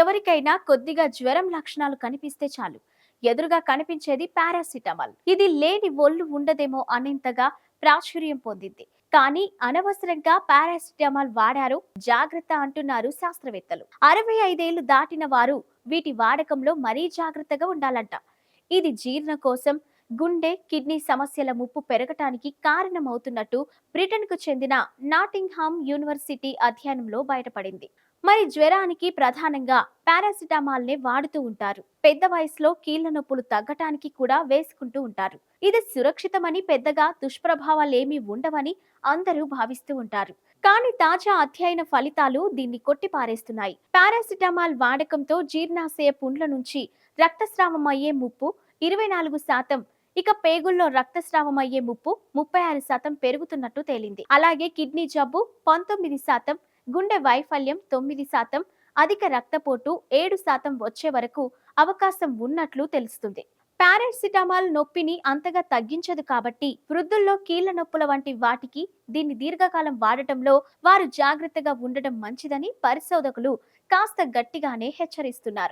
ఎవరికైనా కొద్దిగా జ్వరం లక్షణాలు కనిపిస్తే చాలు. ఎదురుగా కనిపించేది పారాసిటమాల్. ఇది లేని ఒళ్ళు ఉండదేమో అనేంతగా ప్రాచుర్యం పొందింది. కానీ అనవసరంగా పారాసిటమాల్ వాడారు జాగ్రత్త అంటున్నారు శాస్త్రవేత్తలు. అరవై ఐదేళ్ళు దాటిన వారు వీటి వాడకంలో మరీ జాగ్రత్తగా ఉండాలంట. ఇది జీర్ణ కోసం గుండె కిడ్నీ సమస్యల ముప్పు పెరగటానికి కారణమవుతున్నట్టు బ్రిటన్కు చెందిన నాటింగ్హామ్ యూనివర్సిటీ అధ్యయనంలో బయటపడింది. మరి జ్వరానికి ప్రధానంగా పారాసిటమాల్ నే వాడుతూ ఉంటారు. పెద్ద వయసులో కీళ్ళ నొప్పులు తగ్గటానికి కూడా వేసుకుంటూ ఉంటారు. ఇది సురక్షితమని పెద్దగా దుష్ప్రభావాలేమీ ఉండవని అందరూ భావిస్తూ ఉంటారు. కానీ తాజా అధ్యయన ఫలితాలు దీన్ని కొట్టిపారేస్తున్నాయి. పారాసిటమాల్ వాడకంతో జీర్ణాశయ పుండ్ల నుంచి రక్తస్రావం అయ్యే ముప్పు ఇరవై నాలుగు శాతం ఇక పేగుల్లో రక్తస్రావం అయ్యే ముప్పు ముప్పై ఆరు శాతం పెరుగుతున్నట్టు తేలింది. అలాగే కిడ్నీ జబ్బు పంతొమ్మిది శాతం గుండె వైఫల్యం తొమ్మిది శాతం అధిక రక్తపోటు ఏడు శాతం వచ్చే వరకు అవకాశం ఉన్నట్లు తెలుస్తుంది. పారాసిటమాల్ నొప్పిని అంతగా తగ్గించదు కాబట్టి వృద్ధుల్లో కీళ్ళ నొప్పుల వంటి వాటికి దీన్ని దీర్ఘకాలం వాడటంలో వారు జాగ్రత్తగా ఉండటం మంచిదని పరిశోధకులు కాస్త గట్టిగానే హెచ్చరిస్తున్నారు.